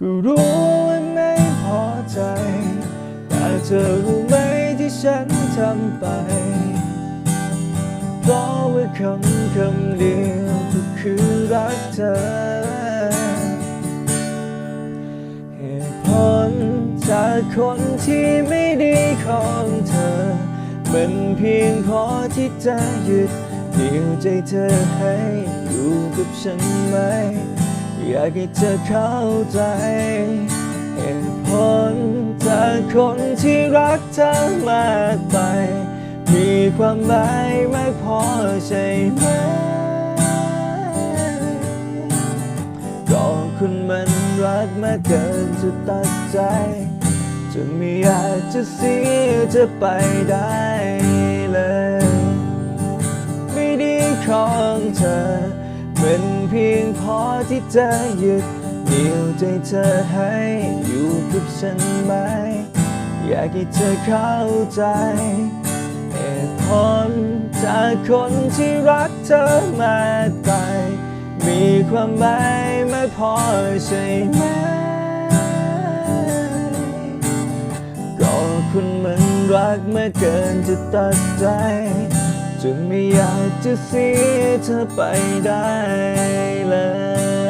ก็รู้ว่าไม่พอใจ แต่เธอรู้ไหมที่ฉันทำไปเพราะว่าคำคำเดียวก็คือรักเธอ เหตุผลจากคนที่ไม่ดีของเธอมันเพียงพอที่จะหยุดเดียวใจเธอให้อยู่กับฉันไหม อยากให้เธอเข้าใจเหตุผลจากคนที่รักเธอมากไป มีความหมายไม่พอใช่ไหมก็คุณมันรักมากเกินจะตัดใจ จะไม่อยากจะเสียเธอไปได้เลย ไม่ดีของเธอ เป็นเพียงพอที่จะหยุดเหนียวใจเธอให้อยู่กับฉันไหม อยากให้เธอเข้าใจเหตุผลจากคนที่รักเธอมากไปมีความหมายไม่พอใช่ไหม ก็คุณมันรักมาเกินจะตัดใจ จนไม่อยากจะเสียเธอไปได้เลย